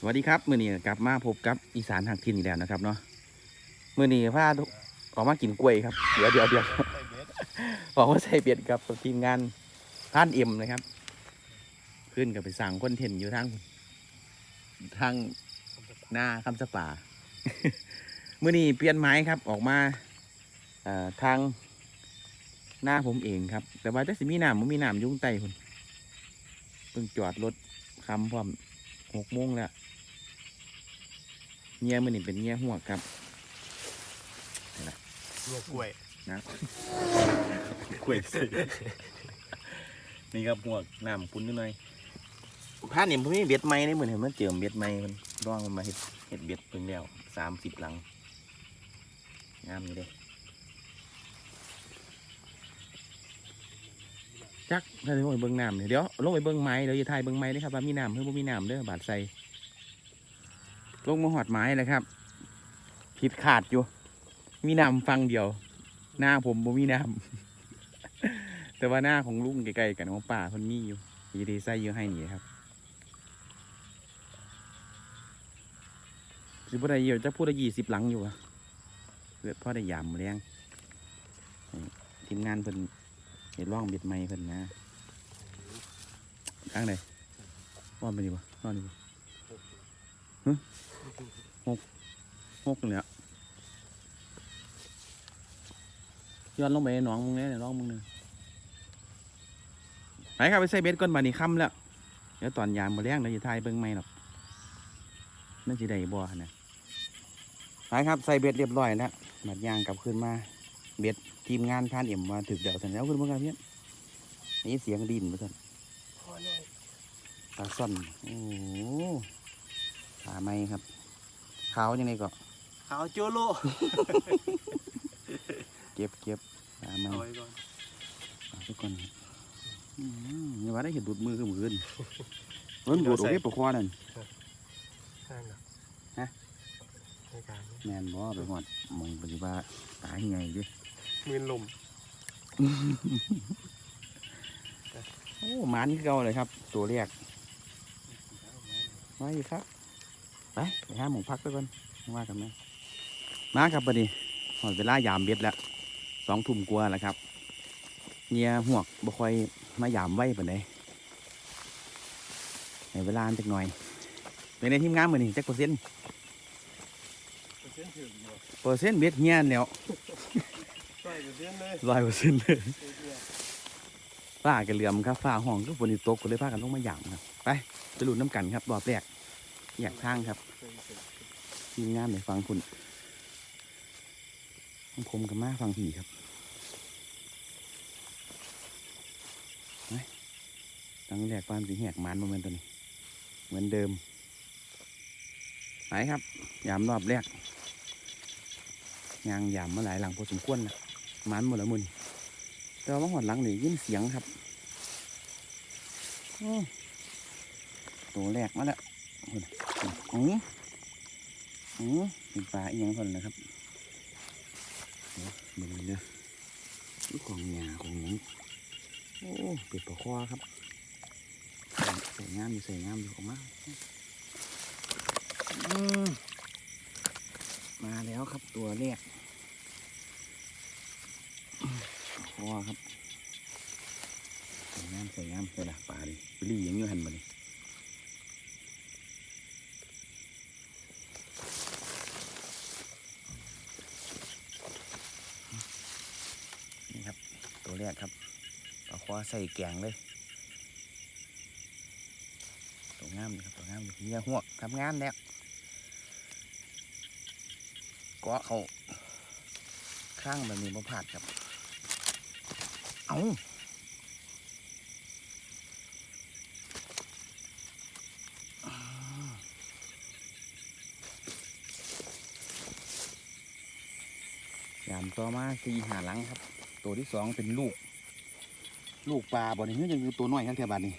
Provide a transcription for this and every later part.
สวัสดีครับมื่อนี้กลับมาพบกับอีสานหักทินอีกแล้วนะครับเนาะมื่อนี้พาออกมากินกล้วยครับเดี๋ยวเดี๋ยวเดี๋ยวบอกว่าใส่เบียดกับทีมงานท่านเอ็มนะครับ ขึ้นกับไปสั่งคนเทนอยู่ทางทางหน้าคำสป่ามื่อนี้เปลี่ยนไม้ครับออกมาทางหน้าผมเองครับ แต่ว่าจะสิมีน้ำมันมีน้ำยุ่ข้งใต้คนเพิ่งจอดรถคำพร้อม หกโมงแล้วเงี้ยมันนี่เป็นเงี้ยหัวกครับลวกกล้วยนะกล้วยใส่นี่ครับหัวกน้ำปุ้นนิดหน่อยผ้าเนี่ยผมมีเบ็ดไม้ในเหมือนเห็นมันเจิมเบ็ดไม้มันร่องมันมาเห็ดเห็ดเบ็ดเพิ่งแล้วสามสิบหลังงามนี่เด้ จักถ้าลงไปเบิ้งน้ำเนี่ยเดี๋ยวลงไปเบิ้งไม้เดี๋ยวจะถ่ายเบิ้งไม้นะครับว่ามีน้ำเพื่อบ่มีน้ำเด้อบาดใส่ลงมาหอดไม้เลยครับผิดขาดอยู่ มีน้ำฟังเดียว หน้าผมบ่มีน้ำแต่ว่าหน้าของลุงใกล้ๆกันของป่าคนมีอยู่ยีดีไส้เยอะให้หนีครับสิบได้เยอะจะพูดได้ยี่สิบหลังอยู่อะเกิดพ่อได้ยามมาเลี้ยงทีมงานเพิ่น เห็นร่องเบ็ดไม้เพิ่นนะข้างไหนร่อนไปดีบ่ร่อนดีบ่ฮึหกหกเนี่ยย้อนลงไปนหนองมึงเนี่ยนร่องมึงเนี่ยไปครับไปใส่เบ็ดก่อนบานี้ค่ำแล้วเดี๋ยวตอนยามมาเลี้ยงเราจะทายเบิ้งไม่หรอกนั่นจะได้บ่ฮะนะไปครับใส่เบ็ดเรียบร้อยแล้วบัดยางกลับขึ้นมาเบ็ด ทีมงานพานเอี่ยมมาถึกเดี๋ยวเสร็จแล้วขึ้นเมื่อไงเพี้ยนนี่เสียงดินมาสั่นพอหน่อยปลาซ่อนโอ้โหปลาไม้ครับขาวยังไงก็ขาวโจโลเก็บเก็บปลาไม้เอาไว้ก่อนเอาทุกคนอืมนี่ว่าได้เห็นดูดมือขึ้นมือขึ้นเพิ่นดูดโอเคปะคอนั่นข้างหนักฮะในการนี้แมนบ่ไปหอดหมองปฏิบัติตายยังไงดิ มือลม โอ้หมันคือเก่าเลยครับ ตัวแรกมาอีกครับ ไปไปหาหมองพักไปก่อนว่ากันไหมมาครับบัดนี้หอดเวลายามเบ็ดแล้วสองทุ่มกว่าแล้วครับเงียหวกบ่ค่อยมายามไว้ปานใดในเวลาจักหน่อยเป็นในทีมงานมือนี่จักเปอร์เซ็นต์เปอร์เซ็นต์เบ็ดเงียนแล้ว ลอยเปอร์เซ็นเลยฝ้ากันเหลื่อมครับฝ้าห้องก็ฝนตกก็เลยพากันต้องมาหยามครับ ไปไปลุดน้ำกันครับรอบแรกอยากทางครับทีมงานในฟังคุณของผมกับมาฟังผีครับไปตั้งแรกปานสีแหกมันโมเมนต์ตัวนี้ เหมือนเดิมไปครับยามรอบแรกยางยามมาหลายหลังพอสมควรนะ มันหมดแล้วมึนแต่ว่าหอดหลังนี่ยินเสียงครับตัวแรกมาแล้วอืออืออือเป็นปลาอีกอย่างคนนะครับเดี๋ยวมึงเด้อนี่ของหยาของหยังโอ้เป็ดปลาคอครับใส่งามอยู่ใส่งามอยู่ออกมาอื้อมาแล้วครับตัวแรก พอครับสวยงามสวยงามเลยล่ะป่าดิไปรียังอยู่หันมาดินี่ครับ ตัวแรกครับปลาควาใส่แกงเลยตัวงามเลยครับตัวงามเลยเมียหวทำงานแล้วก็เขาข้างแบบนี้มาผาดครับ เอายามต่อมาสี่หาหลังครับ ตัวที่สองเป็นลูก ลูกปลาบ่อนี่เฮ้ยยังอยู่ตัวน้อยครับแถวบ้านนี้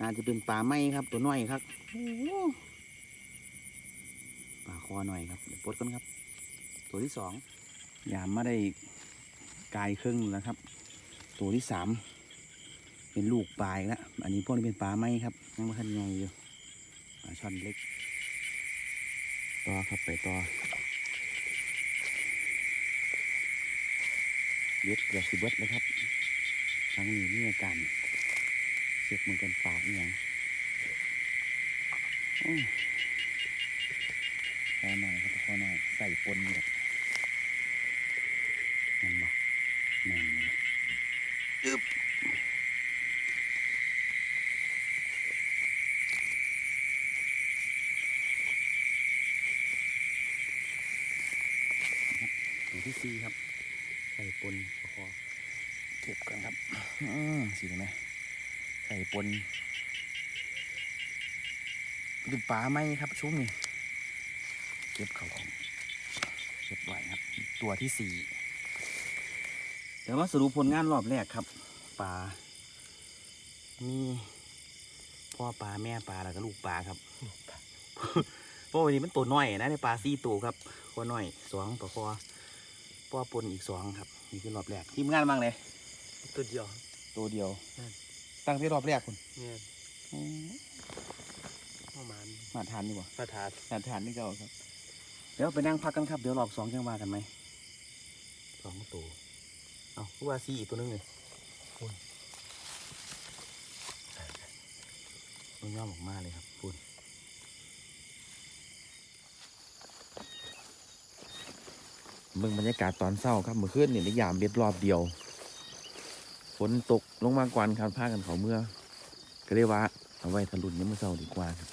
อาจจะเป็นปลาไหมครับ ตัวน้อยครับปลาคอหน่อยครับเดี๋ยวปลดกันครับ ตัวที่สองยามมาได้กายครึ่งแล้วครับ ตัวที่สามเป็นลูกปลายแล้วอันนี้พวกนี้เป็นปลาไหมครับยังไม่ทันไงอยู่ปลาช่อนเล็กต่อครับไปต่อเย็ดเกือบสิเบิดแล้วครับครั้งนี้มีอาการเช็คมือกันปากอย่างอื้อหน่อยครับพอหน่อยใส่ปนอยู่ครับนั่นบ่แม่นเลยอึ๊บ ตัวที่สี่ครับใส่ปนพอเก็บกันครับอือสิเห็นไหมใส่ปนเป็นปลาไหมครับช่วงนี้เก็บเขาของเก็บไว้ครับ ตัวที่สี่เดี๋ยวมาสรุปผลงานรอบแรกครับปลามีพ่อปลาแม่ปลาแล้วก็ลูกปลาครับเพราะวันนี้มันตัวน้อยนะในปลาสี่ตัวครับคอน้อยสองปลาคอ พ่อปนอีกสองครับนี่คือรอบแรกทีมงานบ้างเลยตัวเดียว ตัวเดียว นั่น ตั้งที่รอบแรกคุณเนี่ยประมาณมาทานนี่บ่ประทานมาทานนี่เจ้าครับ เดี๋ยวไปนั่งพักกันครับ เดี๋ยวรอบสองยังว่ากันไหมสองตัว เอาคือว่าสี่อีกตัวหนึงเลยคุณมันย่อมออกมาเลยครับคุณ เบิ่งบรรยากาศตอนเศร้าครับเมื่อคืนเนี่ยได้ยามเบ็ดรอบเดียวฝนตกลงมากวนครับพากันเขาเมื่อ ก็เรียกว่าเอาไว้ทะลุนยังมื่อเช้าดีกว่าครับ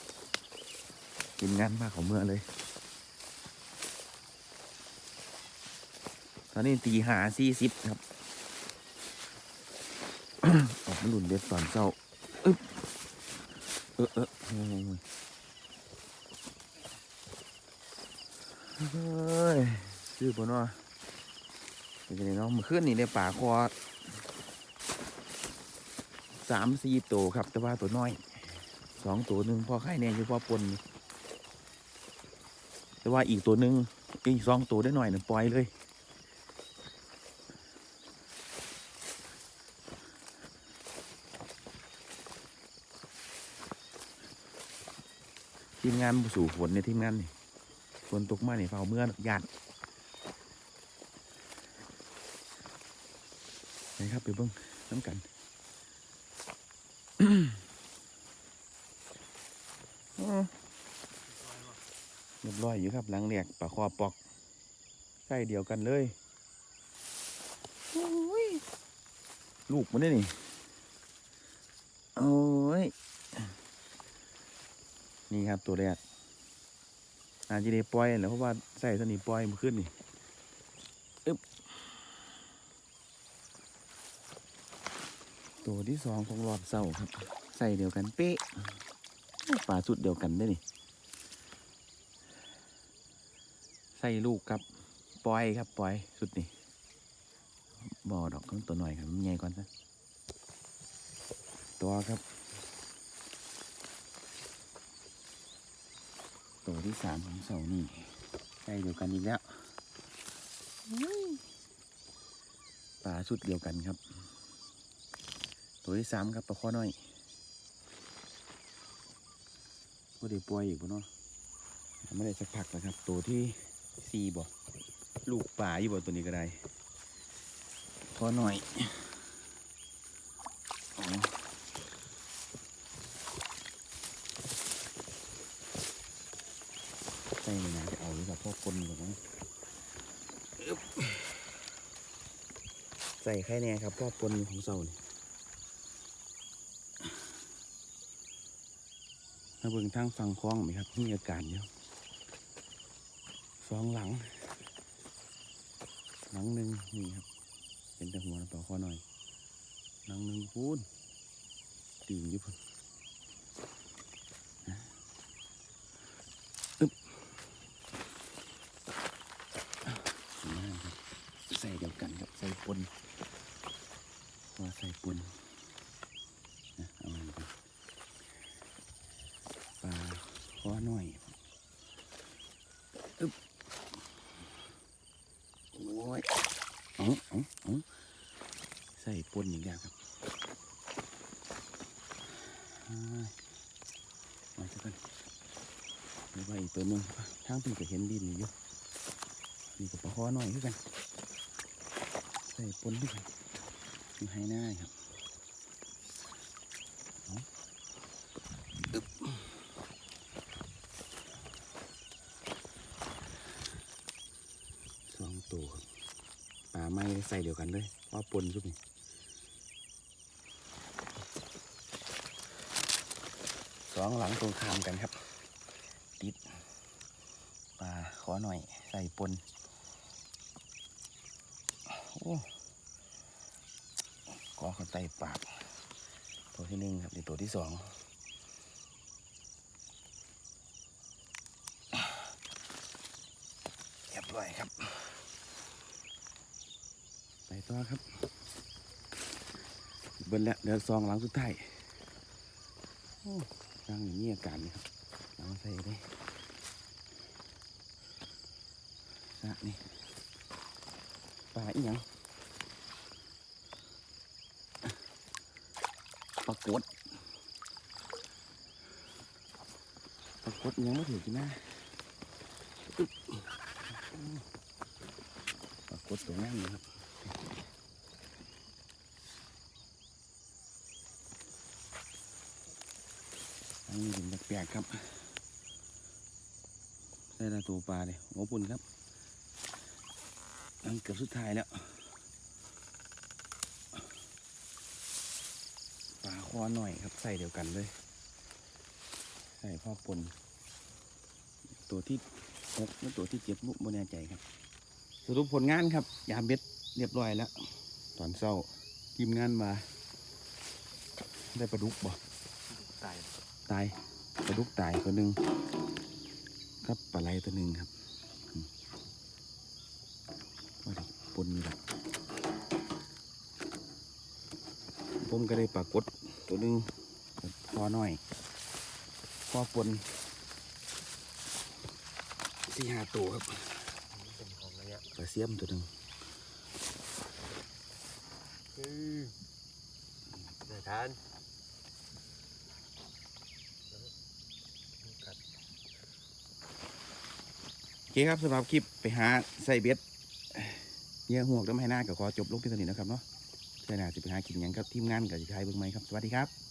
กินงานมากเขาเมื่อเลย ตอนนี้ตีหาสี่สิบครับออกมาลุนเด็ดตอนเช้าอึ๊บเออเออโอ้ยเฮ้ย ซื้อปะเนาะเป็นไงเนาะเมื่อคืนนี่ได้ป่าคอสามสี่ตัวครับ แต่ว่าตัวน้อยสองตัวหนึ่งพอไข่แน่อยู่พอปนแต่ว่าอีกตัวหนึ่งอีกสองตัวได้หน่อยหนึ่งปล่อยเลยทีมงานสู่ฝนในยทีมงานนี่ฝนตกมาเนี่ยเฝ้าเมื่อญาติ ไปครับไปเบิ้งน้ำกันอืมเรียบร้อยอยู่ครับหลังเรียกปลาคอปอกใส่เดียวกันเลยโอ้ยลูกมันได้นี่โอ้ยนี่ครับตัวแรกอาจจะได้ปล่อยแหล้วเพราะว่าใส่ตัวนี้ปล่อยมันขึ้นนี่อึ๊บ ตัวที่สองของรอบเสาครับ ใส่เดียวกันเป๊ะปลาสุดเดียวกันได้นี่ใส่ลูกครับปล่อยครับปล่อยสุดนี่บ่อดอกต้องตัวหน่อยครับมันใหญ่ก่อนซะตัวครับ ตัวที่สามของเสานี่ใส่เดียวกันอีกแล้วปลาสุดเดียวกันครับ ตัวที่สามครับปลาข้อน้อยก็ได้ปล่อยอีกบ่เนาะไม่ได้สักพักแล้วครับ ตัวที่สี่บ่ลูกป่าอยู่บ่ตัวนี้ก็ได้พอหน่อยใช่เลยนะจะเอาหรือเปล่าพ่อคนแบบนั้นอึ๊บใส่ไข่แน่ครับพ่อปนของเสานี่ม เบิ่งทางฝั่งคลองไหมครับมีอากาศเยอะสองหลัง หลังหนึ่งนี่ครับ เป็นแต่หัวเปล่าคอหน่อย หลังหนึ่งพูนตีนอยู่พุ่นนะอึ๊บนั่นครับใส่เดียวกันครับ ใส่ปนว่าใส่ปนนะเอามาดู ปลาขอ หน่อยอึ๊บโอ้ยอ๋ออ๋อใส่ปนอีกแล้วครับมาสักกันแล้วก็อีกตัวนึงทางพี่ก็เห็นดินอยู่ นี่ก็ปลาคอหน่อยคือกัน ใส่ปนด้วยกันอยู่ให้หน้าครับเอาอึ๊บ สองตัวครับปลาไม่ใส่เดียวกันเลยว่าปนสุดนี่สองหลังตรงข้ามกันครับ ติดปลาขอหน่อยใส่ปนโอ้ก็เขาไตปาก ตัวที่หนึ่งครับนี่ตัวที่สองเรียบร้อยครับ ต่อครับเบิ้ลแล้วเดี๋ยซองหลังสุดท้ายโอ้ร่างอย่างนี้อาการนี่ครับเอามาใส่ได้สะนี่ปลาอีหยังปลากดปลากดยังไม่ถือกินนะปลากดตัวนั้นนี่ครับ อันนี้ดินแปลกๆครับได้ละตัวปลาเลยหัวปุ่นครับอันเกือบสุดท้ายแล้วปลาคอหน่อยครับใส่เดียวกันเลยใส่พ่อปนตัวที่หกและตัวที่เจ็ดบุบแน่ใจครับ สรุปผลงานครับ ยามเบ็ดเรียบร้อยแล้ว ตอนเศร้าทีมงานมา ได้ปลาดุกบ่ตายตาย ปลาดุกตายตัวหนึ่งครับปลาไหลตัวหนึ่งครับว่าปนแหละผมก็ได้ปลากดตัวหนึ่งพอหน้อย พอปนสี่ห้าตัวครับเป็นของอะไรอะปลาเสียมตัวหนึ่งอือไหนทานกัด โอเคครับสำหรับคลิปไปหาใส่เบ็ดเยี่ยห่วงต้องให้หน้ากับขอจบลงที่สนิทนะครับเนาะใช่หน้าสิไปหากินยังครับทีมงานกับสิทายเบิ้งไหมครับ สวัสดีครับ